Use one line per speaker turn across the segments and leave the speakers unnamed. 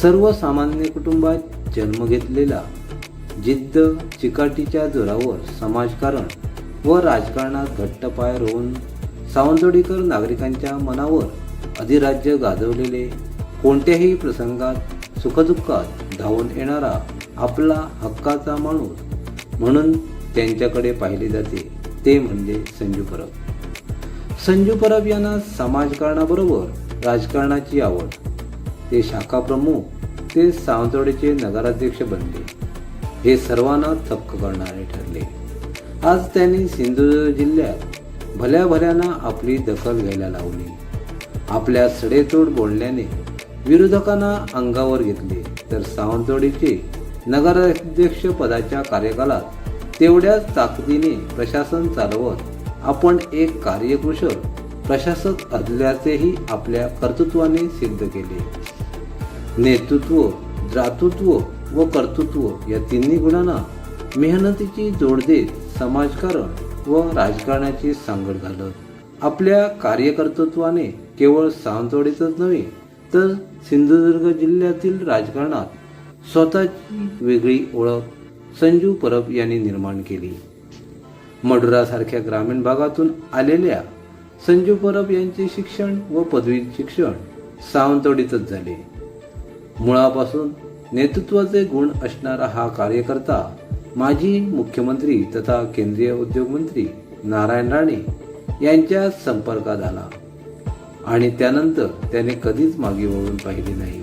सर्वसामान्य कुटुंबात जन्म घेतलेला जिद्द चिकाटीच्या जोरावर समाजकारण व राजकारणात घट्ट पाय रोवून सावंतवाडीकर नागरिकांच्या मनावर अधिराज्य गाजवलेले कोणत्याही प्रसंगात सुखदुःखात धावून येणारा आपला हक्काचा माणूस म्हणून त्यांच्याकडे पाहिले जाते ते म्हणजे संजू परब. संजू परब यांना समाजकारणाबरोबर राजकारणाची आवड ते शाखाप्रमुख ते सावंतवाडीचे नगराध्यक्ष बनले. हे सर्वांना थक्क करणारे ठरले. आज त्यांनी सिंधुदुर्ग जिल्ह्यात भल्या भल्यानं आपली दखल घ्यायला लावली. आपल्या सडेतोड बोलण्याने विरोधकांना अंगावर घेतले. तर सावंतवाडीचे नगराध्यक्ष पदाच्या कार्यकालात तेवढ्याच ताकदीने प्रशासन चालवत आपण एक कार्यकुशल प्रशासक असल्याचेही आपल्या कर्तृत्वाने सिद्ध केले. नेतृत्व द्रातृत्व व कर्तृत्व या तिन्ही गुणांना मेहनतीची जोड देत समाजकारण व राजकारणाची सांगड घालत. आपल्या कार्यकर्तृत्वाने केवळ सावंतवाडीतच नव्हे तर सिंधुदुर्ग जिल्ह्यातील राजकारणात स्वतःची वेगळी ओळख संजू परब यांनी निर्माण केली. मडुरासारख्या ग्रामीण भागातून आलेल्या संजू परब यांचे शिक्षण व पदवी शिक्षण सावंतवाडीतच झाले. मुळापासून नेतृत्वाचे गुण असणारा हा कार्यकर्ता माजी मुख्यमंत्री तथा केंद्रीय उद्योग मंत्री नारायण राणे यांच्या संपर्कात आला. आणि त्यानंतर त्याने कधीच मागे वळून पाहिले नाही.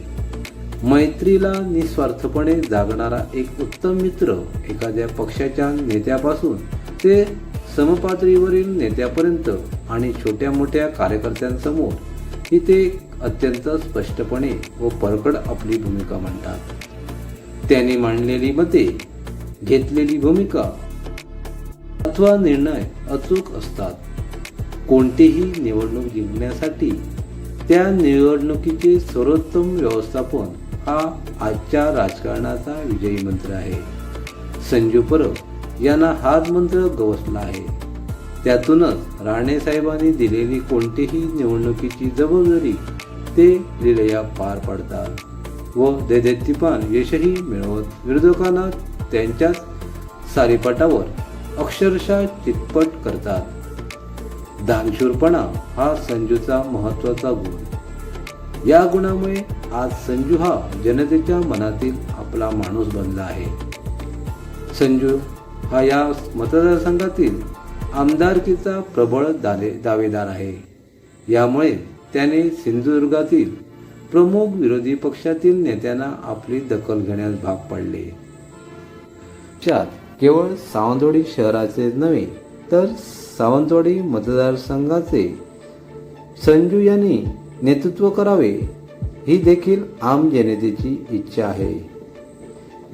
मैत्रीला निस्वार्थपणे जागणारा एक उत्तम मित्र एखाद्या पक्षाच्या नेत्यापासून ते समपातळीवरील नेत्यापर्यंत आणि छोट्या मोठ्या कार्यकर्त्यांसमोर इथे अत्यंत स्पष्टपणे व परकड आपली भूमिका मांडतात त्याने मांडलेली मते घेतलेली भूमिका अथवा निर्णय अचूक असतात. कोणतीही निवडणूक जिंकण्यासाठी त्या निवडणुकीचे सर्वोत्तम व्यवस्थापन हा आजच्या राजकारणाचा विजयी मंत्र आहे. संजू परब यांना हाच मंत्र गवसला आहे. त्यातूनच राणे साहेबांनी दिलेली कोणतीही निवडणुकीची जबाबदारी ते लिलया पार पडतात. व दैदिप्यमान यशही मिळवत विरोधकांना त्यांच्याच सारीपाटावर अक्षरशः चितपट करतात. दानशूरपणा हा संजूचा महत्त्वाचा गुण. या गुणामुळे आज संजू हा जनतेच्या मनातील आपला माणूस बनला आहे. संजू हा या मतदारसंघातील आमदारकीचा प्रबळ दाले दावेदार आहे. यामुळे त्याने सिंधुदुर्गातील प्रमुख विरोधी पक्षातील नेत्यांना आपली दखल घेण्यास भाग पाडले. च्यात केवळ सावंतवाडी शहराचे नव्हे तर सावंतवाडी मतदारसंघाचे संजू यांनी नेतृत्व करावे ही देखील आम जनतेची इच्छा आहे.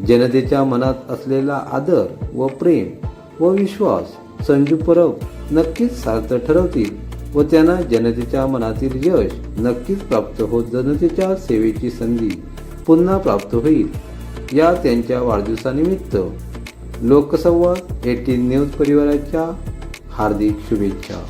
जनतेच्या मनात असलेला आदर व प्रेम व विश्वास संजू परब नक्कीच सार्थ ठरवतील. व त्यांना जनतेच्या मनातील यश नक्कीच प्राप्त होत. जनतेच्या सेवेची संधी पुन्हा प्राप्त होईल. या त्यांच्या वाढदिवसानिमित्त लोकसंवाद एटीन न्यूज परिवाराच्या हार्दिक शुभेच्छा.